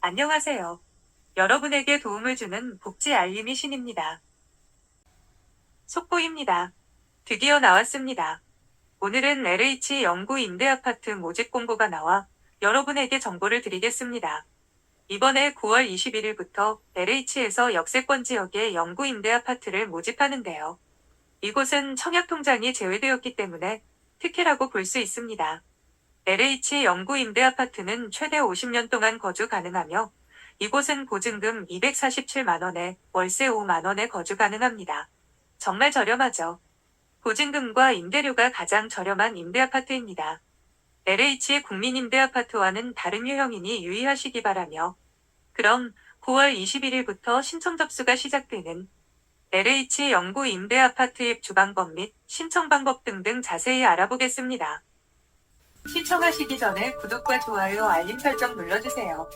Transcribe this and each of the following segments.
안녕하세요. 여러분에게 도움을 주는 복지 알림이 신입니다. 속보입니다. 드디어 나왔습니다. 오늘은 LH 영구 임대아파트 모집 공고가 나와 여러분에게 정보를 드리겠습니다. 이번에 9월 21일부터 LH에서 역세권 지역에 영구 임대아파트를 모집하는데요. 이곳은 청약통장이 제외되었기 때문에 특혜라고 볼 수 있습니다. LH 영구 임대 아파트는 최대 50년 동안 거주 가능하며 이곳은 보증금 247만원에 월세 5만원에 거주 가능합니다. 정말 저렴하죠. 보증금과 임대료가 가장 저렴한 임대아파트입니다. LH 국민임대아파트와는 다른 유형이니 유의하시기 바라며 그럼 9월 21일부터 신청 접수가 시작되는 LH 영구 임대아파트 입주 방법 및 신청 방법 등등 자세히 알아보겠습니다. 신청하시기 전에 구독과 좋아요, 알림 설정 눌러주세요.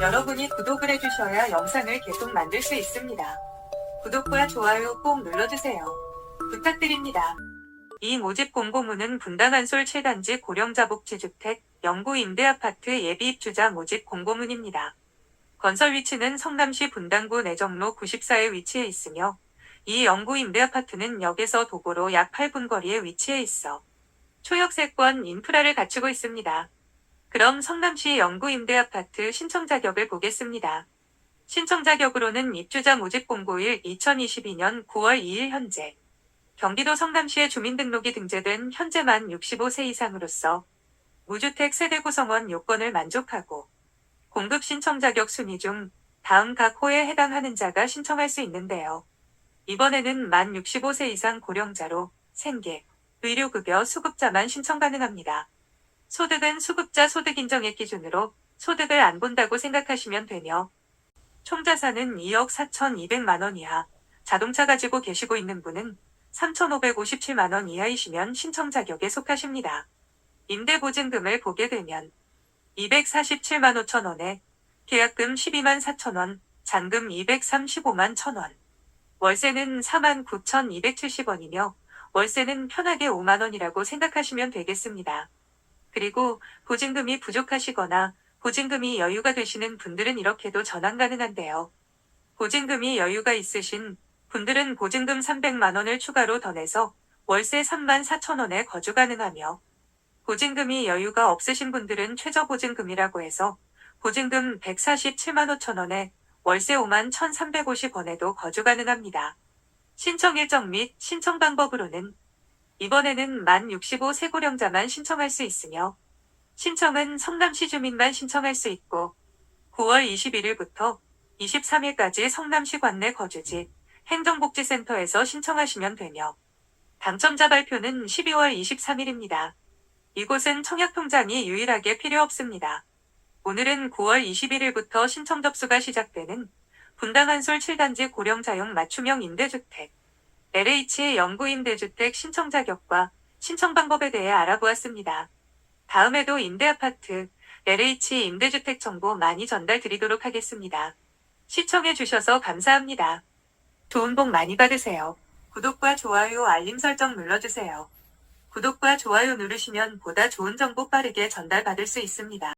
여러분이 구독을 해주셔야 영상을 계속 만들 수 있습니다. 구독과 좋아요 꼭 눌러주세요. 부탁드립니다. 이 모집 공고문은 분당 한솔 7단지 고령자복지주택 영구 임대아파트 예비 입주자 모집 공고문입니다. 건설 위치는 성남시 분당구 내정로 94에 위치해 있으며 이 영구 임대아파트는 역에서 도보로 약 8분 거리에 위치해 있어 초역세권 인프라를 갖추고 있습니다. 그럼 성남시 영구 임대 아파트 신청 자격을 보겠습니다. 신청 자격으로는 입주자 모집 공고일 2022년 9월 2일 현재 경기도 성남시에 주민등록이 등재된 현재 만 65세 이상으로서 무주택 세대 구성원 요건을 만족하고 공급 신청 자격 순위 중 다음 각 호에 해당하는 자가 신청할 수 있는데요. 이번에는 만 65세 이상 고령자로 생계, 의료급여 수급자만 신청 가능합니다. 소득은 수급자 소득 인정액 기준으로 소득을 안 본다고 생각하시면 되며 총자산은 2억 4,200만 원 이하, 자동차 가지고 계시고 있는 분은 3,557만 원 이하이시면 신청 자격에 속하십니다. 임대 보증금을 보게 되면 247만 5천 원에 계약금 12만 4천 원, 잔금 235만 1천 원. 월세는 4만 9,270원이며 월세는 편하게 5만 원이라고 생각하시면 되겠습니다. 그리고 보증금이 부족하시거나 보증금이 여유가 되시는 분들은 이렇게도 전환 가능한데요. 보증금이 여유가 있으신 분들은 보증금 300만 원을 추가로 더 내서 월세 3만 4천 원에 거주 가능하며 보증금이 여유가 없으신 분들은 최저 보증금이라고 해서 보증금 147만 5천 원에 월세 5만 1,350원에도 거주 가능합니다. 신청 일정 및 신청 방법으로는 이번에는 만 65세 고령자만 신청할 수 있으며 신청은 성남시 주민만 신청할 수 있고 9월 21일부터 23일까지 성남시 관내 거주지 행정복지센터에서 신청하시면 되며 당첨자 발표는 12월 23일입니다. 이곳은 청약 통장이 유일하게 필요 없습니다. 오늘은 9월 21일부터 신청 접수가 시작되는 분당 한솔 7단지 고령자용 맞춤형 임대주택 LH 영구 임대주택 신청 자격과 신청 방법에 대해 알아보았습니다. 다음에도 임대아파트 LH 임대주택 정보 많이 전달 드리도록 하겠습니다. 시청해 주셔서 감사합니다. 좋은 복 많이 받으세요. 구독과 좋아요 알림 설정 눌러주세요. 구독과 좋아요 누르시면 보다 좋은 정보 빠르게 전달받을 수 있습니다.